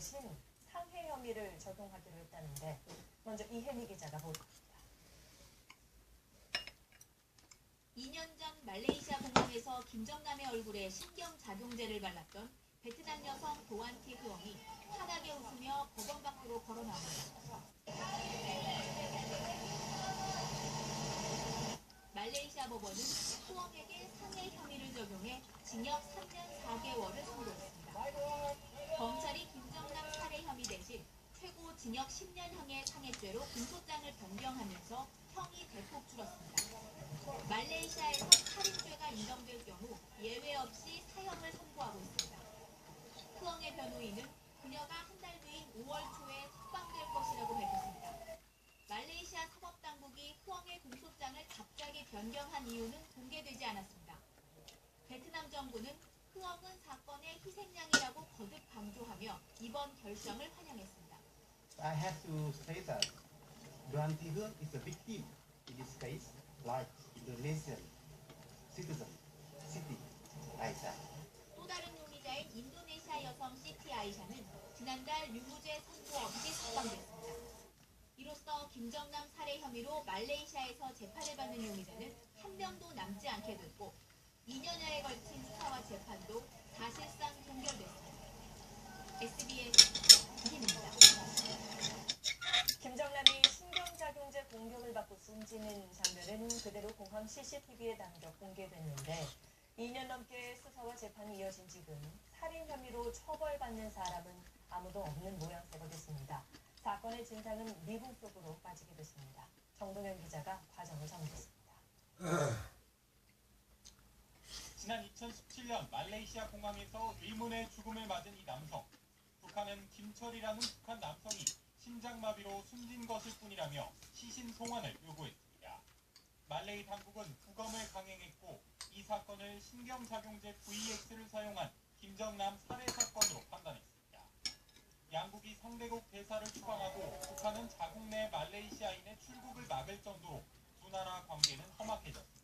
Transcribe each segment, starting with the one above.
대신 상해 혐의를 적용하기로 했다는데 먼저 이혜미 기자가 보도합니다. 2년 전 말레이시아 공항에서 김정남의 얼굴에 신경작용제를 발랐던 베트남 여성 도안티 흐엉이 환하게 웃으며 법원 밖으로 걸어 나옵니다. 말레이시아 법원은 흐엉에게 상해 혐의를 적용해 징역 3년 4개월을 징역 10년형의 상해죄로 공소장을 변경하면서 형이 대폭 줄었습니다. 말레이시아에서 살인죄가 인정될 경우 예외 없이 사형을 선고하고 있습니다. 흐엉의 변호인은 그녀가 한 달 뒤인 5월 초에 석방될 것이라고 밝혔습니다. 말레이시아 사법당국이 흐엉의 공소장을 갑자기 변경한 이유는 공개되지 않았습니다. 베트남 정부는 흐엉은 사건의 희생양이라고 거듭 강조하며 이번 결정을 환영했습니다. I have to say that Duan Tihun is a victim in this case, like Indonesian citizen, city, Aisyah. 또 다른 용의자인 인도네시아 여성 시티 아이샤는 지난달 유무죄 선고 없이 석방됐습니다. 이로써 김정남 살해 혐의로 말레이시아에서 재판을 받는 용의자는 한 명도 남지 않게 됐고 2년여에 걸친 수사와 재판도 사실상 종결됐습니다. SBS 김입니다. 김정남이 신경작용제 공격을 받고 숨지는 장면은 그대로 공항 CCTV에 담겨 공개됐는데 2년 넘게 수사와 재판이 이어진 지금 살인 혐의로 처벌받는 사람은 아무도 없는 모양새가 됐습니다. 사건의 진상은 미궁 속으로 빠지게 됐습니다. 정동현 기자가 과정을 정리했습니다. 지난 2017년 말레이시아 공항에서 의문의 죽음을 맞은 이 남성. 북한은 김철이라는 북한 남성이 심장마비로 숨진 것일 뿐이라며 시신 송환을 요구했습니다. 말레이 당국은 부검을 강행했고 이 사건을 신경작용제 VX를 사용한 김정남 살해 사건으로 판단했습니다. 양국이 상대국 대사를 추방하고 북한은 자국 내 말레이시아인의 출국을 막을 정도로 두 나라 관계는 험악해졌습니다.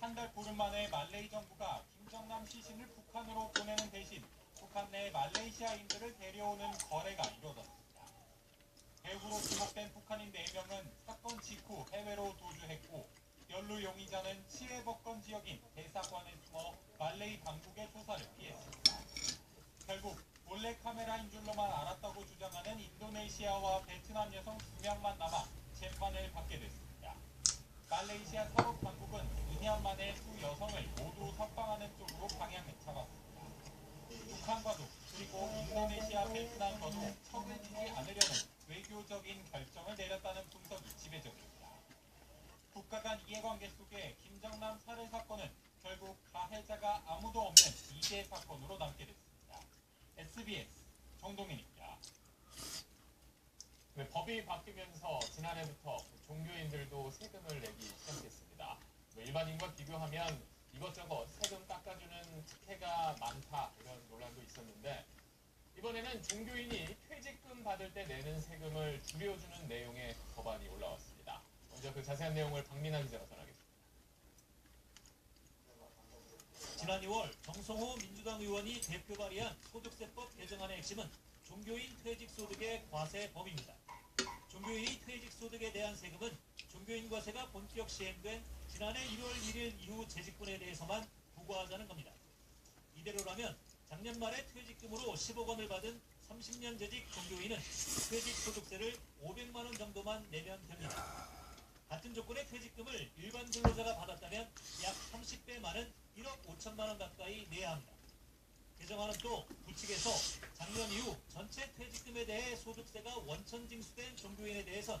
한 달 보름 만에 말레이 정부가 김정남 시신을 북한으로 보내는 대신 북한 내 말레이시아인들을 데려오는 거래가 이루어졌습니다. 배후로 지목된 북한인 4명은 사건 직후 해외로 도주했고 연루 용의자는 치외법권 지역인 대사관에 숨어 말레이 당국의 조사를 피했습니다. 결국 몰래 카메라인 줄로만 알았다고 주장하는 인도네시아와 베트남 여성 2명만 남아 재판을 받게 됐습니다. 말레이시아 사법 당국은 2년 만에 두 여성을 모두 석방하는 쪽으로 방향을 잡았습니다. 북한과도 그리고 인도네시아, 베트남과도 처해지지 않으려는 외교적인 결정을 내렸다는 분석이 지배적입니다. 국가 간 이해 관계 속에 김정남 살해 사건은 결국 가해자가 아무도 없는 미제 사건으로 남게 됐습니다. SBS 정동인입니다. 네, 법이 바뀌면서 지난해부터 종교인들도 세금을 내기 시작했습니다. 뭐 일반인과 비교하면 이것저것 세금 깎아주는 특혜가 많다 이런 논란도 있었는데 이번에는 종교인이 퇴직금 받을 때 내는 세금을 줄여주는 내용의 법안이 올라왔습니다. 그 자세한 내용을 박민아 기자가 전하겠습니다. 지난 2월 정성호 민주당 의원이 대표 발의한 소득세법 개정안의 핵심은 종교인 퇴직소득의 과세법입니다. 종교인의 퇴직소득에 대한 세금은 종교인 과세가 본격 시행된 지난해 1월 1일 이후 재직분에 대해서만 부과하자는 겁니다. 이대로라면 작년 말에 퇴직금으로 10억 원을 받은 30년 재직 종교인은 퇴직소득세를 500만 원 정도만 내면 됩니다. 같은 조건의 퇴직금을 일반 근로자가 받았다면 약 30배 많은 1억 5천만 원 가까이 내야 합니다. 개정안은 또 부칙에서 작년 이후 전체 퇴직금에 대해 소득세가 원천 징수된 종교인에 대해선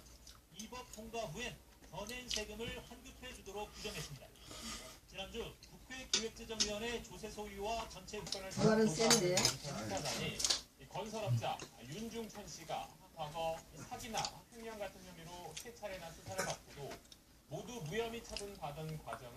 이 법 통과 후엔 더 낸 세금을 환급해 주도록 규정했습니다. 지난주 국회 기획재정위원회 조세 소위와 전체. 수사단이 이 건설업자 윤중천 씨가 과거 사기나 횡령 같은 혐의로 세 차례나 수사를 받고도 모두 무혐의 처분받은 과정을